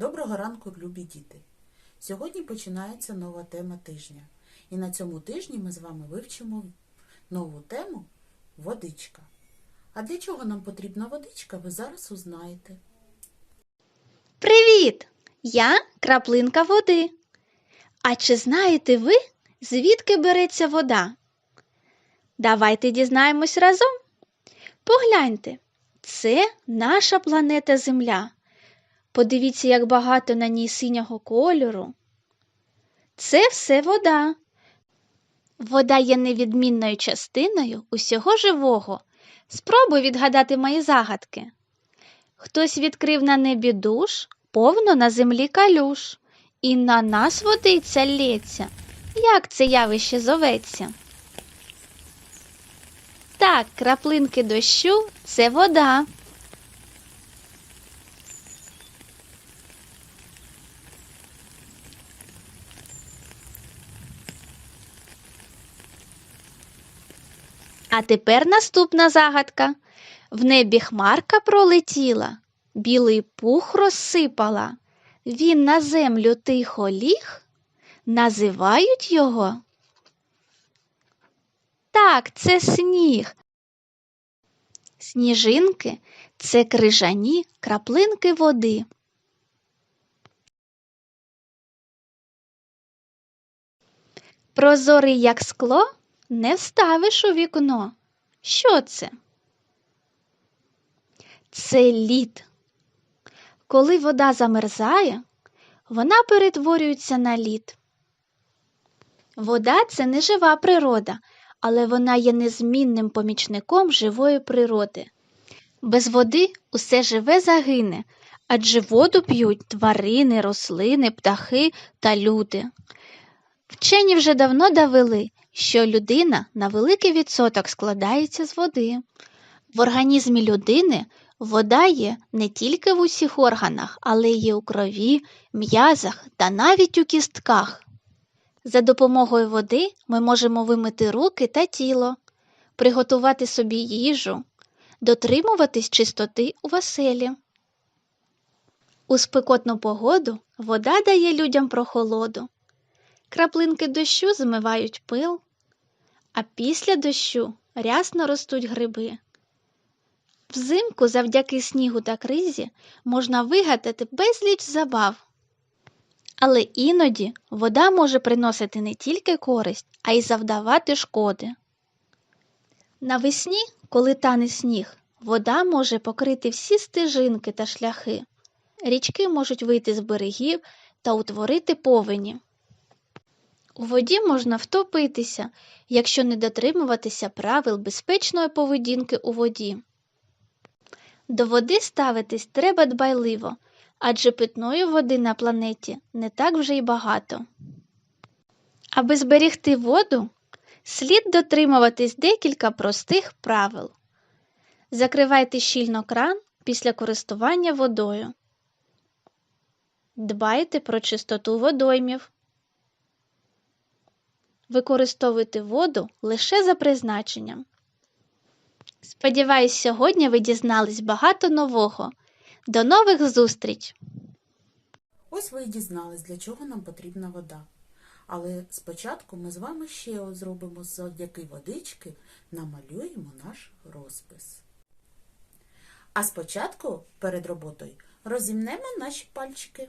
Доброго ранку, любі діти! Сьогодні починається нова тема тижня. І на цьому тижні ми з вами вивчимо нову тему водичка. А для чого нам потрібна водичка, ви зараз узнаєте. Привіт! Я краплинка води. А чи знаєте ви, звідки береться вода? Давайте дізнаємось разом. Погляньте, це наша планета Земля. Подивіться, як багато на ній синього кольору. Це все вода. Вода є невідмінною частиною усього живого. Спробуй відгадати мої загадки. Хтось відкрив на небі душ, повно на землі калюш, і на нас водиця лється. Як це явище зоветься? Так, краплинки дощу це вода. А тепер наступна загадка. В небі хмарка пролетіла, білий пух розсипала. Він на землю тихо ліг. Називають його. Так, це сніг. Сніжинки це крижані краплинки води. Прозорий, як скло, не вставиш у вікно. Що це? Це лід. Коли вода замерзає, вона перетворюється на лід. Вода це не жива природа, але вона є незмінним помічником живої природи. Без води усе живе загине, адже воду п'ють тварини, рослини, птахи та люди. Вчені вже давно довели, що людина на великий відсоток складається з води. В організмі людини вода є не тільки в усіх органах, але й у крові, м'язах та навіть у кістках. За допомогою води ми можемо вимити руки та тіло, приготувати собі їжу, дотримуватись чистоти у оселі. У спекотну погоду вода дає людям прохолоду. Краплинки дощу змивають пил, а після дощу рясно ростуть гриби. Взимку завдяки снігу та кризі можна вигадати безліч забав. Але іноді вода може приносити не тільки користь, а й завдавати шкоди. Навесні, коли тане сніг, вода може покрити всі стежинки та шляхи. Річки можуть вийти з берегів та утворити повені. У воді можна втопитися, якщо не дотримуватися правил безпечної поведінки у воді. До води ставитись треба дбайливо, адже питної води на планеті не так вже й багато. Аби зберігти воду, слід дотримуватись декілька простих правил. Закривайте щільно кран після користування водою. Дбайте про чистоту водоймів. Використовуйте воду лише за призначенням. Сподіваюсь, сьогодні ви дізнались багато нового. До нових зустріч! Ось ви і дізнались, для чого нам потрібна вода. Але спочатку ми з вами ще зробимо завдяки водички, намалюємо наш розпис. А спочатку перед роботою розімнемо наші пальчики.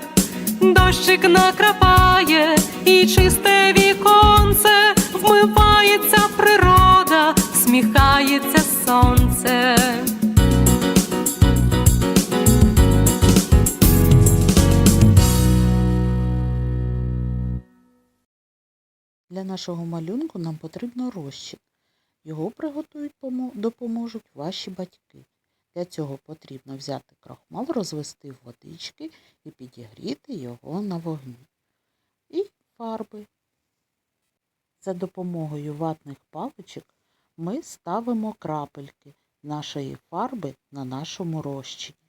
Дощик накрапає і чисте віконце, вмивається природа, сміхається сонце. Для нашого малюнку нам потрібно розчин. Його приготують допоможуть ваші батьки. Для цього потрібно взяти крахмал, розвести в водички і підігріти його на вогні. І фарби. За допомогою ватних паличок ми ставимо крапельки нашої фарби на нашому розчині.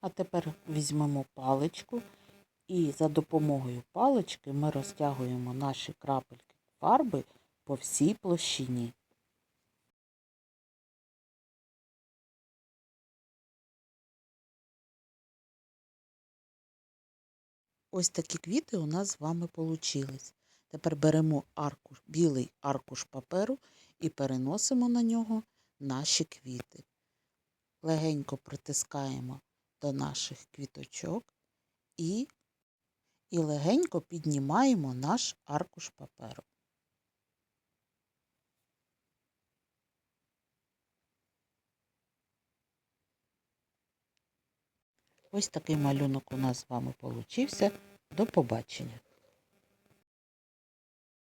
А тепер візьмемо паличку і за допомогою палички ми розтягуємо наші крапельки фарби по всій площині. Ось такі квіти у нас з вами получились. Тепер беремо аркуш, білий аркуш паперу і переносимо на нього наші квіти. Легенько притискаємо до наших квіточок і, і легенько піднімаємо наш аркуш паперу. Ось такий малюнок у нас з вами получився. До побачення!